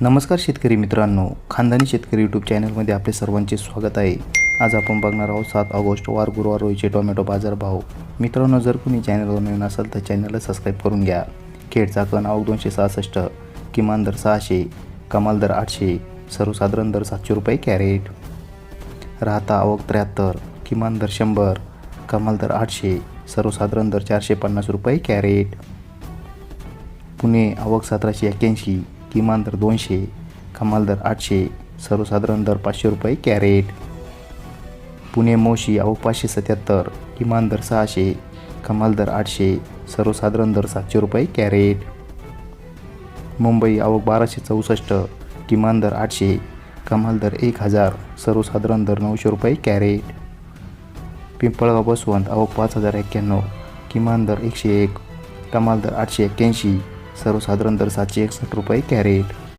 नमस्कार शेतकरी मित्रांनो खानदानी शेतकरी यूट्यूब चॅनलमध्ये आपले सर्वांचे स्वागत आहे. आज आपण बघणार आहोत सात ऑगस्ट वार गुरुवार रोजीचे टोमॅटो बाजार भाव. मित्रांनो जर कुणी चॅनलवर नवीन असाल तर चॅनलला सबस्क्राईब करून घ्या. खेडचा कण आवक दोनशे सहासष्ट किमान दर सहाशे कमाल दर आठशे सर्वसाधारण दर सातशे रुपये कॅरेट. राहता आवक त्र्याहत्तर किमान दर शंभर कमाल दर आठशे सर्वसाधारण दर चारशे पन्नास रुपये कॅरेट. पुणे आवक सतराशे एक्क्याऐंशी किमान दर दोनशे कमाल दर आठशे सर्वसाधारण दर पाचशे रुपये कॅरेट. पुणे मोशी अहो पाचशे सत्याहत्तर किमान दर सहाशे कमाल दर आठशे सर्वसाधारण दर सातशे रुपये कॅरेट. मुंबई आवक बाराशे चौसष्ट किमान दर आठशे कमाल दर एक हजार सर्वसाधारण दर नऊशे रुपये कॅरेट. पिंपळगाव बसवंत आवक पाच हजार एक्क्याण्णव किमान दर एकशे एक कमाल दर आठशे एक्क्याऐंशी सर्वसाधारण दर सातशे एकसष्ट रुपये कॅरेट.